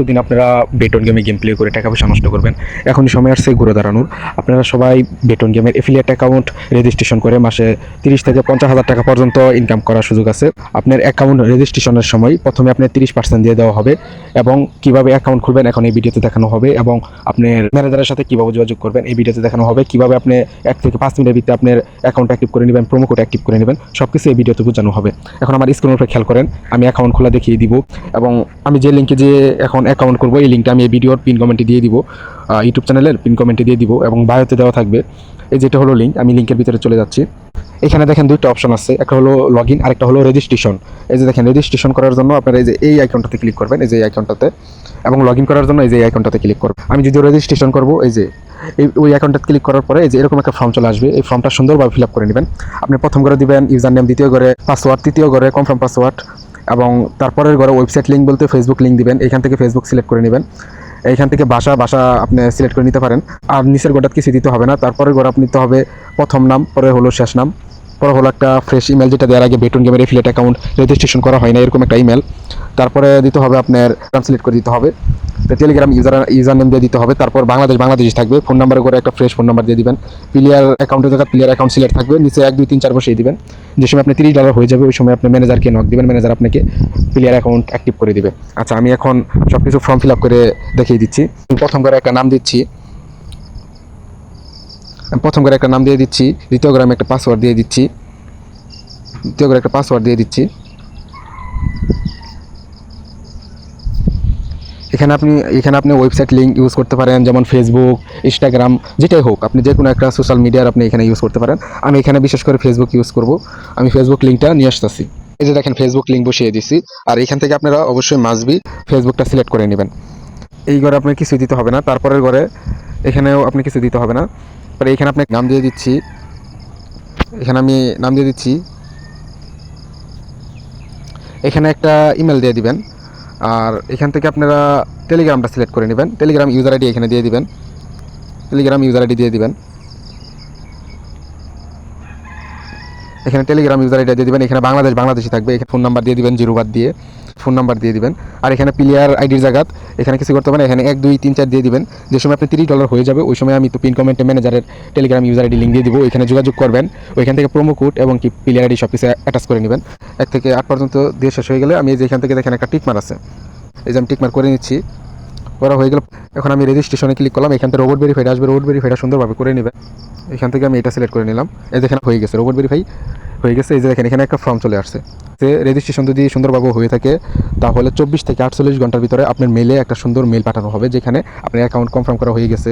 দিন আপনারা বেটন গেমে গেম প্লে করে টাকা পয়সা নষ্ট করবেন। এখনই সময় আসছে ঘুরে দাঁড়ানোর। আপনারা সবাই বেটন গেমের এফিলিয়েট অ্যাকাউন্ট রেজিস্ট্রেশন করে মাসে তিরিশ থেকে পঞ্চাশ হাজার টাকা পর্যন্ত ইনকাম করার সুযোগ আছে। আপনার অ্যাকাউন্ট রেজিস্ট্রেশনের সময় প্রথমে আপনার তিরিশ পার্সেন্ট দিয়ে দেওয়া হবে এবং কীভাবে অ্যাকাউন্ট খুলবেন এখন এই ভিডিওতে দেখানো হবে এবং আপনার ম্যানেজারের সাথে কীভাবে যোগাযোগ করবেন এই ভিডিওতে দেখানো হবে। কীভাবে আপনি এক থেকে পাঁচ মিনিটের ভিতরে আপনার অ্যাকাউন্ট অ্যাক্টিভ করে নেবেন প্রোমো কোড অ্যাক্টিভ করে নেবেন সব কিছু এই ভিডিওতে বোঝানো হবে। এখন আমার স্ক্রিনের উপরে খেয়াল করেন, আমি অ্যাকাউন্ট খোলা দেখিয়ে দিব এবং আমি যে লিঙ্কে যে এখন অ্যাকাউন্ট করব এই লিঙ্কটা আমি এই ভিডিওর পিন কমেন্টে দিয়ে দিব ইউটিউব চ্যানেলের পিন কমেন্টে দিয়ে দিব এবং বায়োতে দেওয়া থাকবে। এই যেটা হলো লিঙ্ক আমি লিঙ্কের ভিতরে চলে যাচ্ছি। এখানে দেখেন দুইটা অপশন আছে, একটা হলো লগ ইন আরেকটা হলো রেজিস্ট্রেশন এই যে দেখেন রেজিস্ট্রেশন করার জন্য আপনারা এই যে এই আইকনটাতে ক্লিক করবেন, এই যে এই আইকনটাতে এবং লগ ইন করার জন্য এই যে এই আইকনটাতে ক্লিক করবেন। আমি যদি রেজিস্ট্রেশন করব, এই যে, এই, ওই অ্যাকাউন্টটাতে ক্লিক করার পরে এই যে এরকম একটা ফর্ম চলে আসবে, এই ফর্মটা সুন্দরভাবে ফিল আপ করে নেবেন। আপনি প্রথম করে দিবেন ইউজার নেম দ্বিতীয় করে পাসওয়ার্ড তৃতীয় করে কনফার্ম পাসওয়ার্ড এবং তারপরের ঘরে ওয়েবসাইট লিঙ্ক বলতে ফেসবুক লিঙ্ক দিবেন এখান থেকে ফেসবুক সিলেক্ট করে নেবেন। এইখান থেকে বাসা বাসা আপনি সিলেক্ট করে নিতে পারেন। আর নিচের গোটাত কিছু দিতে হবে না তারপরে ঘরে আপনি নিতে হবে প্রথম নাম, পরে হলো শেষ নাম, পরে হলো একটা ফ্রেশ ইমেল যেটা দেওয়ার আগে বেটুন গেমের এফিলেট অ্যাকাউন্ট রেজিস্ট্রেশন করা হয় না, এরকম একটা ইমেল তারপরে দিতে হবে আপনার ট্রান্সলেট করে দিতে হবে। তো টেলিগ্রাম ইউজার ইউজার নেম দিয়ে দিতে হবে। তারপর বাংলাদেশ বাংলাদেশ থাকবে। ফোন নাম্বারে করে একটা ফ্রেশ ফোন নাম্বার দিয়ে দিবেন। প্লেয়ার অ্যাকাউন্টে জায়গায় প্লেয়ার অ্যাকাউন্ট সিলেক্ট থাকবে। নিচে এক, দুই, তিন, চার বসিয়ে দিবেন। যে সময় আপনি তিরিশ ডলার হয়ে যাবে, ওই সময় আপনি ম্যানেজারকে নক দিবেন। ম্যানেজার আপনাকে প্লেয়ার অ্যাকাউন্ট অ্যাক্টিভ করে দিবে। আচ্ছা আমি এখন সব কিছু ফর্ম ফিল আপ করে দেখিয়ে দিচ্ছি। প্রথম করে একটা নাম দিচ্ছি। প্রথম করে একটা নাম দিয়ে দিচ্ছি। দ্বিতীয় করে আমি একটা পাসওয়ার্ড দিয়ে দিচ্ছি। দ্বিতীয় করে একটা পাসওয়ার্ড দিয়ে দিচ্ছি। এখানে আপনি এখানে আপনি ওয়েবসাইট লিঙ্ক ইউজ করতে পারেন, যেমন ফেসবুক ইনস্টাগ্রাম যেটাই হোক, আপনি যে কোনো একটা সোশ্যাল মিডিয়ার আপনি এখানে ইউজ করতে পারেন। আমি এখানে বিশেষ করে ফেসবুক ইউজ করব। আমি ফেসবুক লিঙ্কটা নিয়ে আসতেছি। এই যে দেখেন ফেসবুক লিঙ্ক বসিয়ে দিচ্ছি আর এখান থেকে আপনারা অবশ্যই মাসবি ফেসবুকটা সিলেক্ট করে নেবেন। এই ঘরে আপনার কিছু দিতে হবে না। তারপরের ঘরে এখানেও আপনি কিছু দিতে হবে না। পরে এখানে আপনি নাম দিয়ে দিচ্ছি। এখানে আমি নাম দিয়ে দিচ্ছি। এখানে একটা ইমেল দিয়ে দিবেন। আর এখান থেকে আপনারা টেলিগ্রামটা সিলেক্ট করে নেবেন। টেলিগ্রাম ইউজার আইডি এখানে দিয়ে দিবেন। টেলিগ্রাম ইউজার আইডি দিয়ে দিবেন। এখানে টেলিগ্রাম ইউজার আইডি দিয়ে দিবেন। এখানে বাংলাদেশ বাংলাদেশি থাকবে। এখানে ফোন নাম্বার দিয়ে দিবেন, জিরো বাদ দিয়ে। ফোন নাম্বার দিয়ে দিবেন। আর এখানে প্লেয়ার আইডির জায়গাত এখানে কিছু করতে পারেন এখানে এক, দুই, তিন, চার দিয়ে দিবেন। যে সময় আপনি তিরিশ ডলার হয়ে যাবে, ওই সময় আমি তো পিন কমেন্টে ম্যানেজারের টেলিগ্রাম ইউজার আইডি লিঙ্ক দিয়ে দিব, ওইখানে যোগাযোগ করবেন। ওইখান থেকে প্রোমো কোড এবং কি প্লেয়ার আইডি সব কিছু অ্যাটাচ করে নেবেন। এক থেকে আট পর্যন্ত দিয়ে শেষ হয়ে গেলে আমি এই যে এখান থেকে দেখেন একটা টিকমার আছে। এই যে আমি টিকমার করে নিচ্ছি। করা হয়ে গেল। এখন আমি রেজিস্ট্রেশনে ক্লিক করলাম, এখান থেকে রোবট ভেরিফাইড আসবে রোবট ভেরিফাইডটা সুন্দরভাবে করে নেবেন। এখান থেকে আমি এটা সিলেক্ট করে নিলাম। এই দেখেন হয়ে গেছে রোবট ভেরিফাই হয়ে গেছে। এই যে দেখেন, এখানে একটা ফর্ম চলে আসছে। যে রেজিস্ট্রেশন যদি সুন্দরভাবে হয়ে থাকে, তাহলে চব্বিশ থেকে আটচল্লিশ ঘণ্টার ভিতরে আপনার মেলে একটা সুন্দর মেল পাঠানো হবে, যেখানে আপনার অ্যাকাউন্ট কনফার্ম করা হয়ে গেছে।